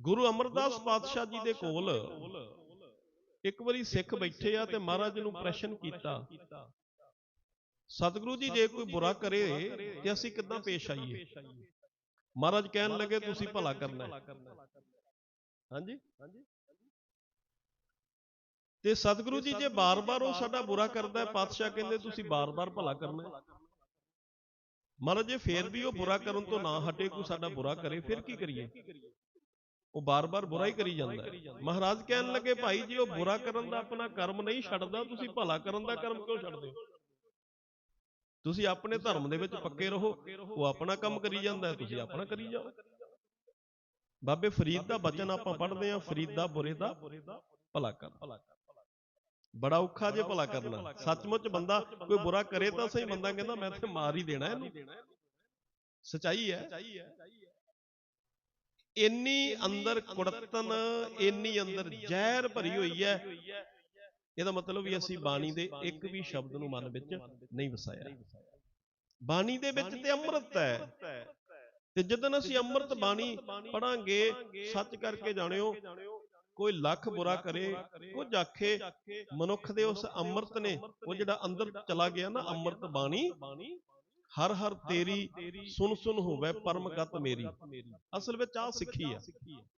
ਗੁਰੂ ਅਮਰਦਾਸ ਪਾਤਸ਼ਾਹ ਜੀ ਦੇ ਕੋਲ ਇੱਕ ਵਾਰੀ ਸਿੱਖ ਬੈਠੇ ਆ ਤੇ ਮਹਾਰਾਜ ਨੂੰ ਪ੍ਰਸ਼ਨ ਕੀਤਾ। ਸਤਿਗੁਰੂ ਜੀ ਜੇ ਕੋਈ ਬੁਰਾ ਕਰੇ ਤੇ ਅਸੀਂ ਕਿੱਦਾਂ ਪੇਸ਼ ਆਈਏ? ਮਹਾਰਾਜ ਕਹਿਣ ਲੱਗੇ ਤੁਸੀਂ ਭਲਾ ਕਰਨਾ ਹੈ। ਹਾਂਜੀ? ਤੇ ਸਤਿਗੁਰੂ ਜੀ ਜੇ ਬਾਰ-ਬਾਰ ਉਹ ਸਾਡਾ ਬੁਰਾ ਕਰਦਾ ਹੈ ਪਾਤਸ਼ਾਹ ਕਹਿੰਦੇ ਤੁਸੀਂ ਬਾਰ-ਬਾਰ ਭਲਾ ਕਰਨਾ ਹੈ। ਮਹਾਰਾਜ ਜੇ ਫੇਰ ਵੀ ਉਹ ਬੁਰਾ ਕਰਨ ਤੋਂ ਨਾ ਹਟੇ ਕੋਈ ਸਾਡਾ ਬੁਰਾ ਕਰੇ ਫਿਰ ਕੀ ਕਰੀਏ? ਉਹ ਬਾਰ-ਬਾਰ ਬੁਰਾ ਹੀ ਕਰੀ ਜਾਂਦਾ ਹੈ ਮਹਾਰਾਜ ਕਹਿਣ ਲੱਗੇ ਭਾਈ ਜੀ ਉਹ ਬੁਰਾ ਕਰਨ ਦਾ ਆਪਣਾ ਕਰਮ ਨਹੀਂ ਛੱਡਦਾ ਤੁਸੀਂ ਭਲਾ ਕਰਨ ਦਾ ਕਰਮ ਕਿਉਂ ਛੱਡਦੇ? ਹੋ ਤੁਸੀਂ ਆਪਣੇ ਧਰਮ ਦੇ ਵਿੱਚ ਪੱਕੇ ਰਹੋ ਉਹ ਆਪਣਾ ਕੰਮ ਕਰੀ ਜਾਂਦਾ ਤੁਸੀਂ ਆਪਣਾ ਕਰੀ ਜਾਓ। ਬਾਬੇ ਫਰੀਦ ਦਾ ਬਚਨ ਆਪਾਂ ਪੜ੍ਹਦੇ ਹਾਂ ਫਰੀਦਾ ਬੁਰੇ ਦਾ ਭਲਾ ਕਰ ਬੜਾ ਔਖਾ ਜੇ ਭਲਾ ਕਰਨਾ। ਸੱਚਮੁੱਚ ਬੰਦਾ ਕੋਈ ਬੁਰਾ ਕਰੇ ਤਾਂ ਸਹੀ ਬੰਦਾ ਕਹਿੰਦਾ ਮੈਂ ਤੇ ਮਾਰ ਹੀ ਦੇਣਾ ਇਹਨੂੰ। ਸਚਾਈ ਹੈ। ਇੰਨੀ ਅੰਦਰ ਕੁੜਤਨ ਇੰਨੀ ਅੰਦਰ ਜ਼ਹਿਰ ਭਰੀ ਹੋਈ ਹੈ। ਇਹਦਾ ਮਤਲਬ ਵੀ ਅਸੀਂ ਬਾਣੀ ਦੇ ਇੱਕ ਵੀ ਸ਼ਬਦ ਨੂੰ ਮਨ ਵਿੱਚ ਨਹੀਂ ਵਸਾਇਆ। ਬਾਣੀ ਦੇ ਵਿੱਚ ਤੇ ਅੰਮ੍ਰਿਤ ਹੈ। ਤੇ ਜਦੋਂ ਅਸੀਂ ਅੰਮ੍ਰਿਤ ਬਾਣੀ ਪੜਾਂਗੇ ਸੱਚ ਕਰਕੇ ਜਾਣਿਓ ਕੋਈ ਲੱਖ ਬੁਰਾ ਕਰੇ ਕੁਝ ਆਖੇ ਮਨੁੱਖ ਦੇ ਉਸ ਅੰਮ੍ਰਿਤ ਨੇ ਉਹ ਜਿਹੜਾ ਅੰਦਰ ਚਲਾ ਗਿਆ ਨਾ ਅੰਮ੍ਰਿਤ ਬਾਣੀ ਹਰ ਹਰ ਤੇਰੀ ਸੁਨ ਸੁਨ ਹੋਵੇ ਪਰਮਗਤ ਮੇਰੀ। ਅਸਲ ਵਿੱਚ ਆ। ਸਿੱਖੀ ਆ।